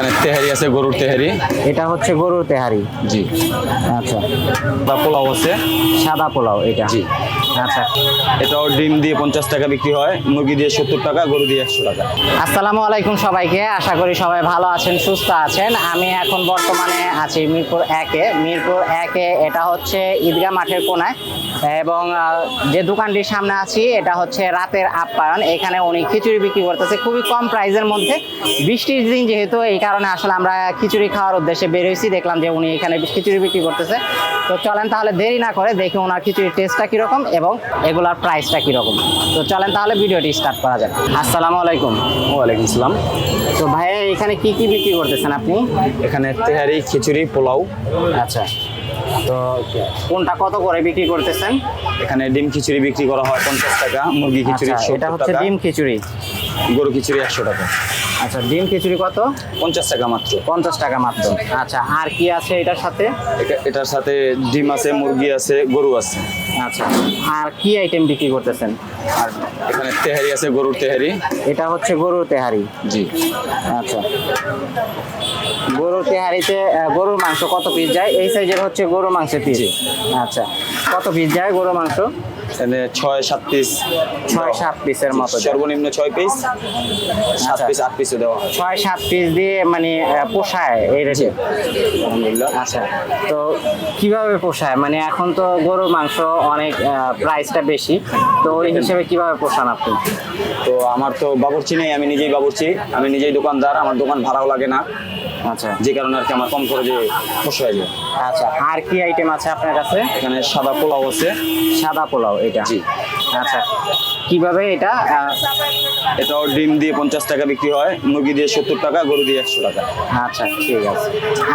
এখানে তেহারি আছে গরুর তেহারি। এটা হচ্ছে গরুর তেহারি। জি। আচ্ছা। বা পোলাও আছে। সাদা পোলাও এটা। জি। আচ্ছা। এটাও ডিম দিয়ে পঞ্চাশ টাকা বিক্রি হয় মুরগি দিয়ে সত্তর টাকা গরু দিয়ে একশো টাকা। আসসালামু আলাইকুম সবাইকে আশা করি সবাই ভালো আছেন সুস্থ আছেন। আমি এখন বর্তমানে আছি মিরপুর একে মিরপুর একে এটা হচ্ছে ঈদগাহ মাঠের কোনায়। এবং যে দোকানটির সামনে আছি এটা হচ্ছে রাতের আপ্যায়ন। এখানে উনি খিচুড়ি বিক্রি করতেছে। খুবই কম প্রাইসের মধ্যে। বৃষ্টির দিন যেহেতু এই কারণে আসলে আমরা খিচুড়ি খাওয়ার উদ্দেশ্যে বের হয়েছি। দেখলাম যে উনি এখানে খিচুড়ি বিক্রি করতেছে। তো চলেন তাহলে দেরি না করে দেখি ওনার খিচুড়ির টেস্টটা কীরকম এবং এগুলার প্রাইসটা কীরকম। তো চলেন তাহলে ভিডিওটি স্টার্ট করা যাক। আসসালামু আলাইকুম। ওয়ালাইকুম আসসালাম। তো ভাইয়া এখানে কি কি বিক্রি করতেছেন আপনি? এখানে তেহারি খিচুড়ি পোলাও। আচ্ছা। তো কোনটা কত করে বিক্রি করতেছেন? এখানে ডিম খিচুড়ি বিক্রি করা হয় পঞ্চাশ টাকা মুরগি খিচুড়ি আচ্ছা এটা হচ্ছে ডিম খিচুড়ি। গরু খিচুড়ি একশো টাকা। আচ্ছা ডিম খিচুড়ি কত? পঞ্চাশ টাকা মাত্র। পঞ্চাশ টাকা মাত্র। আচ্ছা আর কি আছে এটার সাথে? এটার সাথে ডিম আছে মুরগি আছে গরু আছে। আচ্ছা আর কি আইটেম বিক্রি করতেছেন? আর এখানে তেহারি আছে গরুর তেহারি। এটা হচ্ছে গরুর তেহারি? জি। আচ্ছা। গরুর তেহারিতে গরুর মাংস কত পিস যায়? এই সাইজের হচ্ছে গরুর মাংসের পিস আচ্ছা কত পিস যায় গরুর মাংস? এখানে ছয় সাত পিস ছয় সাত পিসের মতো। সর্বনিম্ন ছয় পিস সাত আচ্ছা। পিস আট পিসে দেওয়া হয়। ছয় সাত পিস দিয়ে মানে পোষায় এই রেটে? আলহামদুলিল্লাহ। আচ্ছা। তো কীভাবে পোষায়? মানে এখন তো গরুর মাংস অনেক প্রাইসটা বেশি। তো ওই হিসেবে কীভাবে পোষান আপনি? তো আমার তো বাবুর্চি নেই আমি নিজেই বাবুর্চি। আমি নিজেই দোকানদার আমার দোকান ভাড়াও লাগে না। আচ্ছা। যে কারণে আর কি আমার কম খরচে পোষায় যায়। আচ্ছা আর কি আইটেম আছে আপনার কাছে? এখানে সাদা পোলাও আছে। সাদা পোলাও এটা? জি। আচ্ছা কীভাবে এটা এটাও ডিম দিয়ে পঞ্চাশ টাকা বিক্রি হয় মুরগি দিয়ে সত্তর টাকা গরু দিয়ে একশো টাকা। আচ্ছা ঠিক আছে।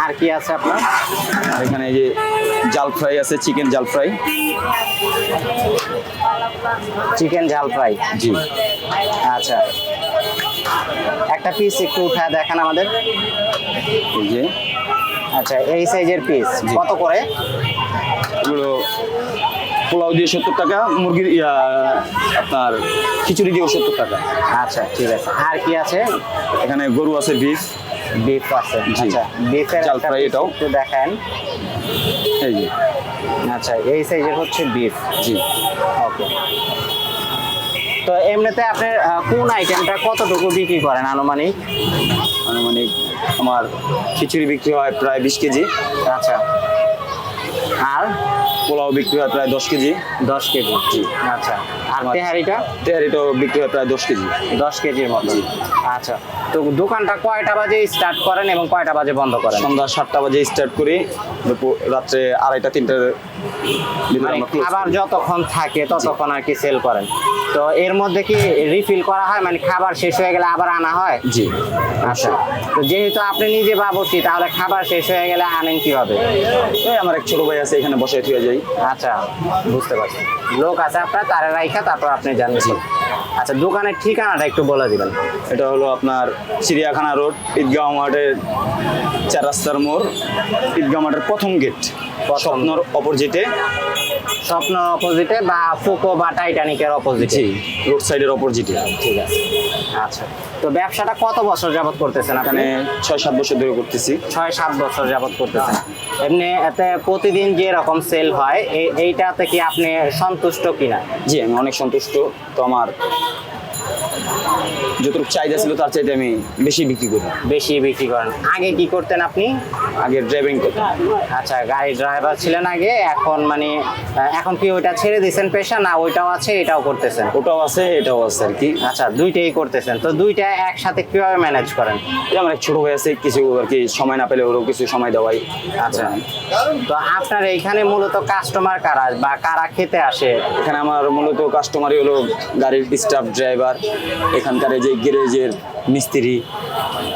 আর কি আছে আপনার? এখানে এই যে জাল ফ্রাই আছে চিকেন জাল ফ্রাই। চিকেন ঝাল ফ্রাই? জি। আচ্ছা। একটা পিস একটু উঠায় দেখান আমাদের। এই যে। আচ্ছা এই সাইজের পিস। কত করে? এগুলো পোলাও দিয়ে সত্তর টাকা মুরগির আপনার খিচুড়ি দিয়েও সত্তর টাকা। আচ্ছা ঠিক আছে। আর কি আছে? এখানে গরু আছে বিফ। বিফ আছে। আচ্ছা বিফের একটা ফ্রাই এটাও। একটু দেখেন। এই যে। আচ্ছা এই সাইজের হচ্ছে বিফ। জি। ওকে। তো এমনিতে আপনি কোন আইটেমটা কতটুকু বিক্রি করেন আনুমানিক? আনুমানিক আমার খিচুড়ি বিক্রি হয় প্রায় বিশ কেজি। আচ্ছা। আর? পোলাও বিক্রি হয় প্রায় দশ কেজি। দশ কেজি আচ্ছা। আর তেহারিটা? তেহারিটাও বিক্রি হয় প্রায় দশ কেজি। দশ কেজির মতো। আচ্ছা তো দোকানটা কয়টা বাজে স্টার্ট করেন এবং কয়টা বাজে বন্ধ করেন? সন্ধ্যা সাতটা বাজে স্টার্ট করি দুপুর রাত্রে আড়াইটা তিনটার মানে। খাবার যতক্ষণ থাকে ততক্ষণ আর কি সেল করেন। তো এর মধ্যে কি রিফিল করা হয়? মানে খাবার শেষ হয়ে গেলে আবার আনা হয়? জি। আচ্ছা তো যেহেতু আপনি নিজে বাবুর্চি তাহলে খাবার শেষ হয়ে গেলে আনেন কীভাবে? আমার এক ছোট ভাই আছে এখানে বসে থিয়ে যাই। আচ্ছা বুঝতে পারছি। লোক আছে আপনার তারা রাইখা তারপর আপনি জানেন আচ্ছা দোকানের ঠিকানাটা একটু বলে দিবেন। এটা হলো আপনার চিড়িয়াখানা রোড ঈদগাঁও মাঠের চার রাস্তার মোড় ঈদগাঁও মাঠের প্রথম গেট স্বপ্নর অপোজিটে। স্বপ্ন অপোজিটে বা ফুকো বা টাইটানিকের অপোজিটে রোড সাইডের অপোজিটে ঠিক আছে। আচ্ছা। তো ব্যবসাটা কত বছর যাবত করতেছেন আপনি? ছয় সাত বছর ধরে করতেছি। ছয় সাত বছর যাবত করতেছেন। এমনি এতে প্রতিদিন যে রকম সেল হয় এই- এইটাতে কি আপনি সন্তুষ্ট কিনা? জি আমি অনেক সন্তুষ্ট। তো আমার যতটুকু চাহিদা ছিল তার চাইতে আমি বেশি বিক্রি করি। বেশি বিক্রি করেন। আগে কি করতেন আপনি? আগে ড্রাইভিং করতাম। আচ্ছা গাড়ি ড্রাইভার ছিলেন আগে এখন মানে এখন কি ওইটা ছেড়ে দিয়েছেন পেশা না ওইটাও আছে এটাও করতেছেন? ওটাও আছে এটাও আছে আর কি। আচ্ছা দুইটাই করতেছেন। তো দুইটা একসাথে কীভাবে ম্যানেজ করেন? আমার এক ছোট ভাই আছে কিছু আর কি সময় না পেলে ওরও কিছু সময় দেওয়াই আচ্ছা তো আপনার এইখানে মূলত কাস্টমার কারা বা কারা খেতে আসে? এখানে আমার মূলত কাস্টমারই হলো গাড়ির স্টাফ ড্রাইভার এখানকার যে গ্যারেজের মিস্ত্রি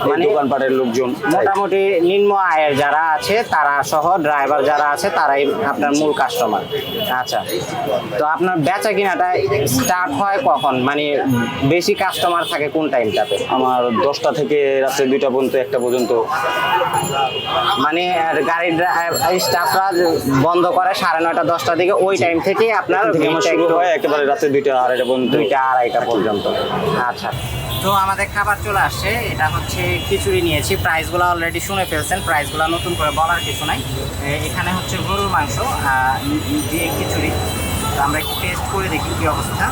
মানে দোকানপাটের লোকজন। মোটামুটি নিম্ন আয়ের যারা আছে তারা সহ ড্রাইভার যারা আছে তারাই আপনার মূল কাস্টমার আচ্ছা তো আপনার বেচা কিনাটা স্টার্ট হয় কখন? মানে বেশি কাস্টমার থাকে কোন টাইমটাতে আমার দশটা থেকে রাত্রে দুইটা পর্যন্ত একটা পর্যন্ত। মানে গাড়ির স্টাফরা বন্ধ করে সাড়ে নয়টা দশটার দিকে ওই টাইম থেকে আপনার শুরু হয় একেবারে রাত্রে দুইটা আড়াইটা পর্যন্ত। দুইটা আড়াইটা পর্যন্ত। আচ্ছা। তো আমাদের খাবার চলে আসছে। এটা হচ্ছে খিচুড়ি নিয়েছি। প্রাইসগুলো অলরেডি শুনে ফেলছেন। প্রাইসগুলো নতুন করে বলার কিছু নাই। এখানে হচ্ছে গরুর মাংস দিয়ে খিচুড়ি। তো আমরা একটু টেস্ট করে দেখি কী অবস্থা।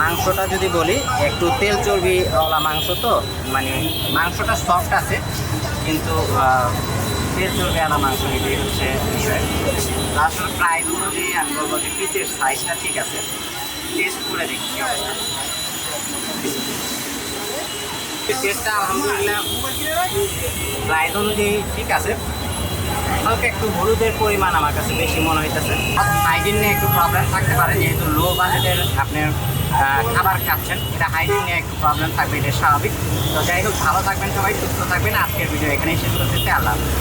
মাংসটা যদি বলি, একটু তেল চর্বিওয়ালা মাংস তো মানে মাংসটা সফট আছে, কিন্তু তেল চর্বিওয়ালা মাংস এটাই হচ্ছে বিষয়। আসলে প্রাইস অনুযায়ী আমি বলব যে পিসের সাইজটা ঠিক আছে। টেস্ট করে দেখি টেস্টটা আলহামদুলিল্লাহ অনুযায়ী ঠিক আছে। হালকা একটু হলুদের পরিমাণ আমার কাছে বেশি মনে হইতেছে। হাইজিন নিয়ে একটু প্রবলেম থাকতে পারে, যেহেতু লো বাজেটের আপনার খাবার খাচ্ছেন, এটা হাইজিন নিয়ে একটু প্রবলেম থাকবে, এটা স্বাভাবিক। তো যাই হোক, ভালো থাকবেন সবাই, সুস্থ থাকবেন। আজকের ভিডিও এখানেই শেষ করতেছি। আল্লাহ।